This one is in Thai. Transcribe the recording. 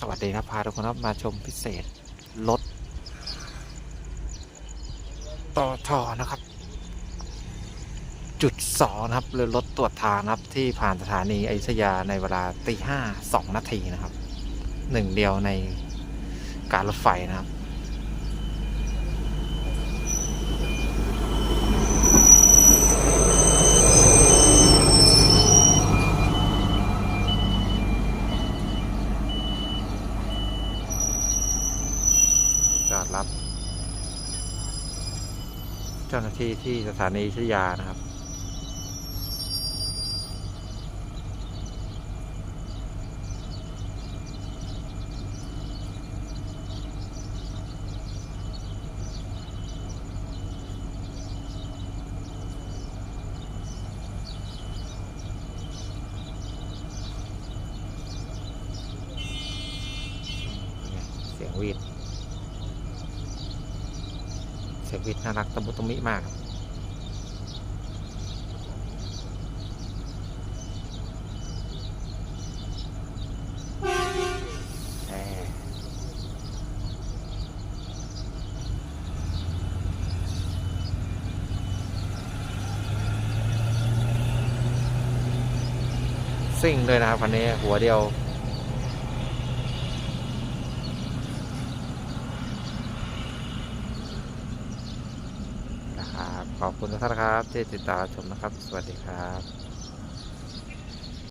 สวัสดีนะพาทุกคนครับมาชมพิเศษรถต่อทอนะครับ จุดสองนะครับหรือรถตรวจทางนะครับที่ผ่านสถานีอยุธยาในเวลาตีห้าสองนาทีนะครับหนึ่งเดียวในการรถไฟนะครับ รับ เจ้าหน้าที่ที่สถานีอยุธยานะครับ เสียงวีด เสียงวิทย์น่ารักตะมุตะมิมากซิ่งด้วยนะครับคันนี้หัวเดียว นะครับ ขอบคุณทุกท่านครับที่ติดตามชมนะครับ สวัสดีครับ